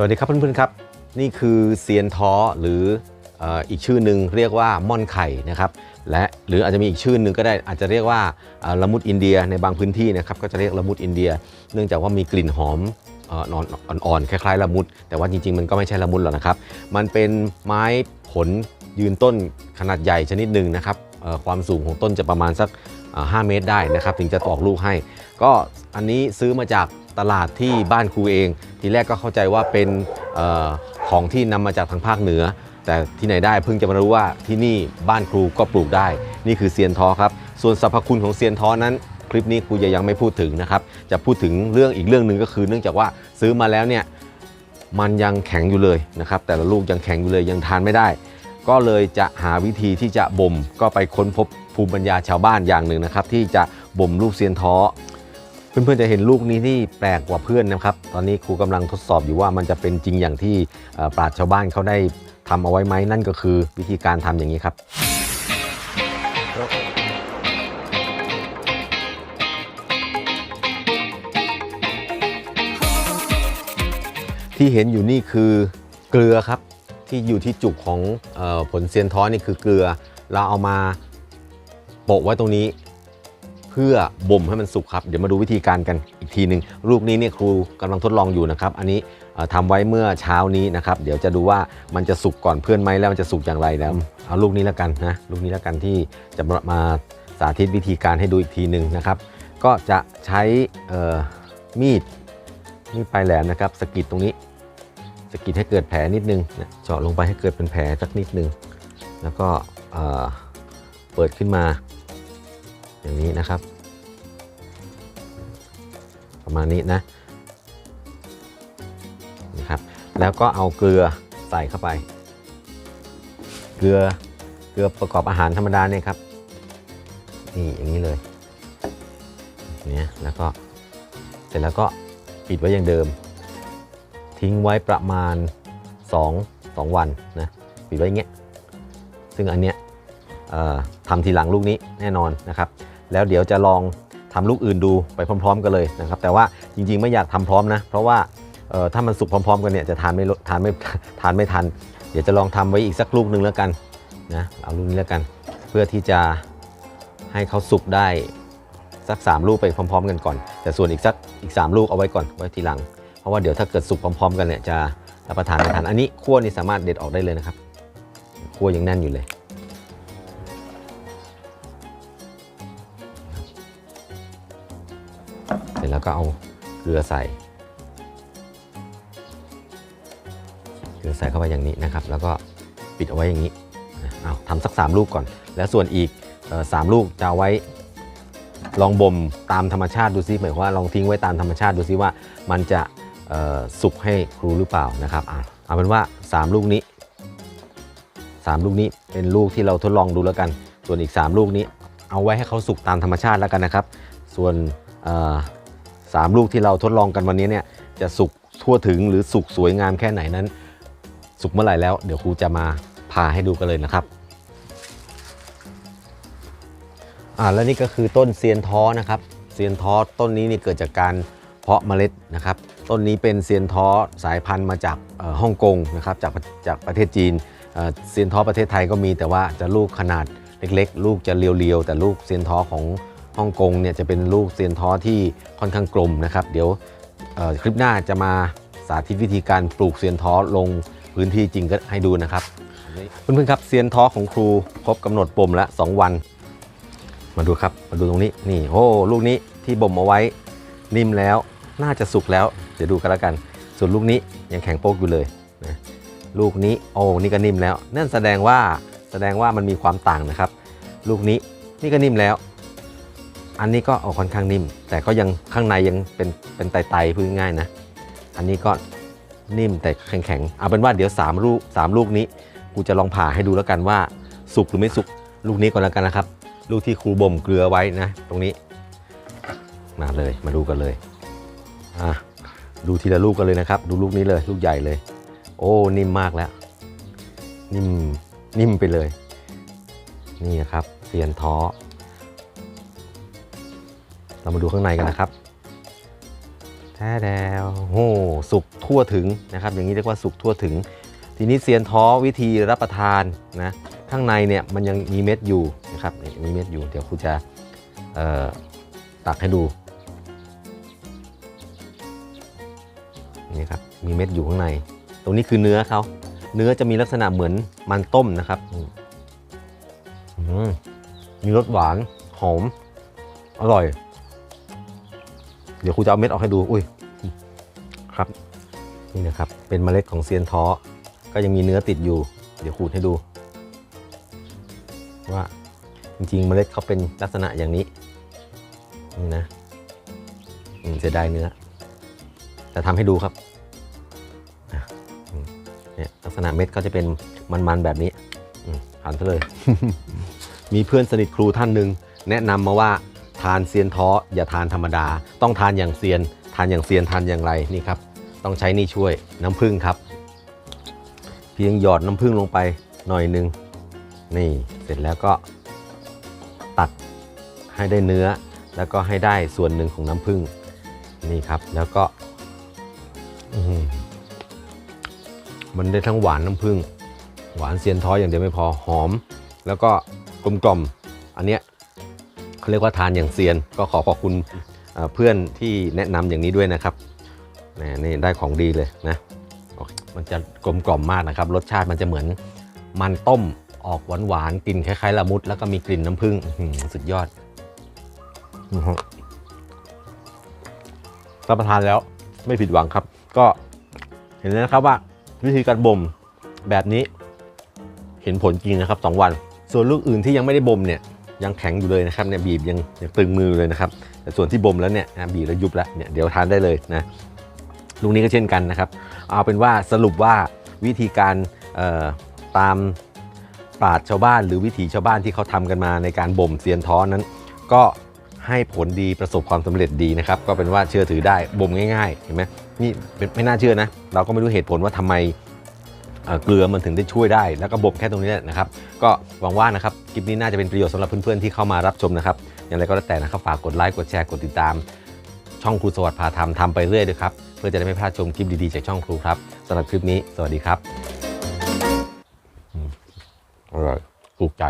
สวัสดีครับเพื่อนๆครับ นี่คือเซียนท้อหรืออีกชื่อหนึ่งเรียกว่าม่อนไข่นะครับและหรืออาจจะมีอีกชื่อหนึ่งก็ได้อาจจะเรียกว่าละมุดอินเดียในบางพื้นที่นะครับก็จะเรียกละมุดอินเดีย เนื่องจากว่ามีกลิ่นหอมอ่อนๆคล้ายๆละมุด แต่ว่าจริงๆมันก็ไม่ใช่ละมุดหรอกนะครับ มันเป็นไม้ผลยืนต้นขนาดใหญ่ชนิดหนึ่งนะครับความสูงของต้นจะประมาณสัก 5 เมตรได้นะครับ ถึงจะออกลูกให้ ก็อันนี้ซื้อมาจาก ตลาดที่บ้านครูเอง ทีแรกก็เข้าใจว่าเป็นออของที่นำมาจากทางภาคเหนือ แต่ที่ไหนได้เพิ่งจะมารู้ว่าที่นี่บ้านครูก็ปลูกได้ นี่คือเซียนท้อครับ ส่วนสรรพคุณของเซียนท้อนั้น คลิปนี้ครูจะยังไม่พูดถึงนะครับ จะพูดถึงเรื่องอีกเรื่องหนึ่งก็คือ เนื่องจากว่าซื้อมาแล้วเนี่ยมันยังแข็งอยู่เลยนะครับ แต่ละลูกยังแข็งอยู่เลยยังทานไม่ได้ ก็เลยจะหาวิธีที่จะบ่มก็ไปค้นพบภูมิปัญญาชาวบ้านอย่างหนึ่งนะครับ ที่จะบ่มลูกเซียนท้อ เพื่อนๆจะเห็นลูกนี้ที่แปลกกว่าเพื่อนนะครับ ตอนนี้ครูกำลังทดสอบอยู่ว่ามันจะเป็นจริงอย่างที่ปราชญ์ชาวบ้านเขาได้ทำเอาไว้ไหมนั่นก็คือวิธีการทำอย่างนี้ครับที่เห็นอยู่นี่คือเกลือครับที่อยู่ที่จุกของออผลเซียนท้อนี่คือเกลือ เราเอามาโปะไว้ตรงนี้ พื่อบ่มให้มันสุกครับ เดี๋ยวมาดูวิธีการกันอีกทีหนึ่งลูกนี้เนี่ยครูกำลังทดลองอยู่นะครับ อันนี้เอ่อทำไว้เมื่อเช้านี้นะครับ เดี๋ยวจะดูว่ามันจะสุกก่อนเพื่อนไหมแล้วมันจะสุกอย่างไรแล้วเอาลูกนี้แล้วกันนะลูกนี้แล้วกันที่จะมาสาธิตวิธีการให้ดูอีกทีหนึ่งนะครับ ก็จะใช้มีดมีดปลายแหลมนะครับสกิดตรงนี้สกิดให้เกิดแผลนิดนึงเจาะลงไปให้เกิดเป็นแผลสักนิดนึงแล้วก็เเปิดขึ้นมา อย่างนี้นะครับ ประมาณนี้นะนะครับ แล้วก็เอาเกลือใส่เข้าไป เกลือเกลือประกอบอาหารธรรมดาเนี่ยครับนี่อย่างนี้เลยเนี่ยแล้วก็เสร็จแล้วก็ปิดไว้อย่างเดิม ทิ้งไว้ประมาณ 2 2 วันนะปิดไว้อย่างเงี้ยซึ่งอันเนี้ย ทำทีหลังลูกนี้แน่นอนนะครับ แล้วเดี๋ยวจะลองทำลูกอื่นดูไปพร้อม ๆ กันเลยนะครับ แต่ว่าจริงๆไม่อยากทำพร้อมนะ เพราะว่าถ้ามันสุกพร้อม ๆ กันเนี่ยจะทานไม่ทานไม่ทานไม่ทัน เดี๋ยวจะลองทำไว้อีกสักลูกหนึ่งแล้วกันนะเอาลูกนี้แล้วกัน เพื่อที่จะให้เขาสุกได้สัก 3 ลูกไปพร้อม ๆ กันก่อน แต่ส่วนอีกสักอีก 3 ลูกเอาไว้ก่อนไว้ทีหลัง เพราะว่าเดี๋ยวถ้าเกิดสุกพร้อม ๆ กันเนี่ยจะรับประทานไม่ทันอันนี้ขั้วนี่สามารถเด็ดออกได้เลยนะครับขั้วยังแน่นอยู่เลย แล้วก็เอาเกลือใส่ เกลือใส่เข้าไปอย่างนี้นะครับ แล้วก็ปิดเอาไว้อย่างนี้เอาทำสัก 3 ลูกก่อน แล้วส่วนอีกสามลูกจะไว้ลองบ่มตามธรรมชาติดูซิหมายความว่าลองทิ้งไว้ตามธรรมชาติดูซิว่ามันจะสุกให้ครูหรือเปล่านะครับเอาเป็นว่า 3 ลูกนี้ 3 ลูกนี้เป็นลูกที่เราทดลองดูแล้วกัน ส่วนอีก 3 ลูกนี้ เอาไว้ให้เขาสุกตามธรรมชาติแล้วกันนะครับ ส่วน เอ่อสามลูกที่เราทดลองกันวันนี้เนี่ยจะสุกทั่วถึงหรือสุกสวยงามแค่ไหนนั้น สุกเมื่อไหร่แล้วเดี๋ยวครูจะมาพาให้ดูกันเลยนะครับอ่าแล้วนี่ก็คือต้นเซียนท้อนะครับเซียนท้อต้นนี้นี่เกิดจากการเพาะเมล็ดนะครับ ต้นนี้เป็นเซียนท้อสายพันธุ์มาจากฮ่องกงนะครับจากจากประเทศจีนเซียนท้อประเทศไทยก็มีแต่ว่าจะลูกขนาดเล็ก ๆ ลูกจะเรียวๆแต่ลูกเซียนท้อของ ฮ่องกงเนี่ยจะเป็นลูกเซียนท้อที่ค่อนข้างกลมนะครับ เดี๋ยวคลิปหน้าจะมาสาธิตวิธีการปลูกเซียนท้อลงพื้นที่จริงก็ให้ดูนะครับเพื่อนๆครับเซียนท้อของครูครบกำหนดปมละ 2 วัน มาดูครับมาดูตรงนี้นี่โอ้ลูกนี้ที่บ่มเอาไว้นิ่มแล้วน่าจะสุกแล้ว เดี๋ยวดูกันแล้วกัน ส่วนลูกนี้ยังแข็งโป๊กอยู่เลยนะลูกนี้โอ้นี่ก็นิ่มแล้ว นั่นแสดงว่าแสดงว่ามันมีความต่างนะครับ ลูกนี้นี่ก็นิ่มแล้ว อันนี้ก็ออกค่อนข้างนิ่ม แต่ก็ยังข้างในยังเป็นเป็นไตๆพูดง่ายนะ อันนี้ก็นิ่มแต่แข็งๆ เอาเป็นว่าเดี๋ยวสามลูกสามลูกนี้ กูจะลองผ่าให้ดูแล้วกันว่า สุกหรือไม่สุกลูกนี้ก่อนแล้วกันนะครับ ลูกที่ครูบ่มเกลือไว้นะ ตรงนี้ มาเลยมาดูกันเลยอะดูทีละลูกกันเลยนะครับ ดูลูกนี้เลยลูกใหญ่เลย โอ้นิ่มมากแล้ว นิ่มนิ่มไปเลย นี่นะครับเซียนท้อ เรามาดูข้างในกันนะครับแท้แล้วโอ้สุกทั่วถึงนะครับ อย่างนี้เรียกว่าสุกทั่วถึง ทีนี้เซียนท้อวิธีรับประทานนะข้างในเนี่ยมันยังมีเม็ดอยู่นะครับมีเม็ดอยู่ เดี๋ยวครูจะตักให้ดูนี่ครับมีเม็ดอยู่ข้างใน ตรงนี้คือเนื้อเขาเนื้อจะมีลักษณะเหมือนมันต้มนะครับมีรสหวานหอม อร่อย เดี๋ยวครูจะเอาเม็ดออกให้ดู อุ้ยครับ นี่นะครับ เป็นเมล็ดของเซียนท้อ ก็ยังมีเนื้อติดอยู่ เดี๋ยวขูดให้ดู ว่าจริงๆเมล็ดเขาเป็นลักษณะอย่างนี้ นี่นะเสียดายเนื้อ แต่ทำให้ดูครับเนี่ยลักษณะเม็ดเขาจะเป็นมันๆแบบนี้อหันซะเลย มีเพื่อนสนิทครูท่านหนึ่งแนะนำมาว่าานเซียนท้ออย่าทานธรรมดา ต้องทานอย่างเซียน ทานอย่างเซียนทานอย่างไรนี่ครับ ต้องใช้นี่ช่วยน้ำผึ้งครับ เพียงหยอดน้ำผึ้งลงไปหน่อยหนึงนี่เสร็จแล้วก็ตัดให้ได้เนื้อ แล้วก็ให้ได้ส่วนหนึ่งของน้ำผึ้งนี่ครับ แล้วก็มันได้ทั้งหวานน้ำผึ้งหวานเซียนท้ออย่างเดียวไม่พอหอม แล้วก็กลมกล่อมอันเนี้ย เขาเรียกว่าทานอย่างเซียน ก็ขอขอบคุณเพื่อนที่แนะนำอย่างนี้ด้วยนะครับนี่ได้ของดีเลยนะมันจะกลมกล่อมมากนะครับ รสชาติมันจะเหมือนมันต้มออกหวานหวานๆกลิ่นคล้ายๆละมุด แล้วก็มีกลิ่นน้ำผึ้งสุดยอดรับประทานแล้วไม่ผิดหวังครับ ก็เห็นแล้วนะครับว่าวิธีการบ่มแบบนี้ เห็นผลจริงนะครับ 2 วัน ส่วนลูกอื่นที่ยังไม่ได้บ่มเนี่ย ยังแข็งอยู่เลยนะครับเนี่ยบีบยังยังตึงมือเลยนะครับ แต่ส่วนที่บ่มแล้วเนี่ยบีบแล้วยุบแล้วเนี่ยเดี๋ยวทานได้เลยนะลูกนี้ก็เช่นกันนะครับ เอาเป็นว่าสรุปว่าวิธีการตามปราชญ์ชาวบ้าน หรือวิถีชาวบ้านที่เขาทำกันมาในการบ่มเซียนท้อนนั้น ก็ให้ผลดีประสบความสำเร็จดีนะครับ ก็เป็นว่าเชื่อถือได้บ่มง่ายๆเห็นไหมนี่ไม่น่าเชื่อนะ เราก็ไม่รู้เหตุผลว่าทำไม เกลือมันถึงได้ช่วยได้ แล้วก็บ่มแค่ตรงนี้แหละนะครับ ก็หวังว่านะครับคลิปนี้น่าจะเป็นประโยชน์สำหรับเพื่อนๆที่เข้ามารับชมนะครับ อย่างไรก็แล้วแต่นะครับฝากกดไลค์กดแชร์กดติดตาม ช่องครูสวัสดิ์พาทำทำไปเรื่อยด้วยครับเพื่อจะได้ไม่พลาดชมคลิปดีๆจากช่องครูครับสำหรับคลิปนี้ สวัสดีครับอืมอร่อยถูกใจ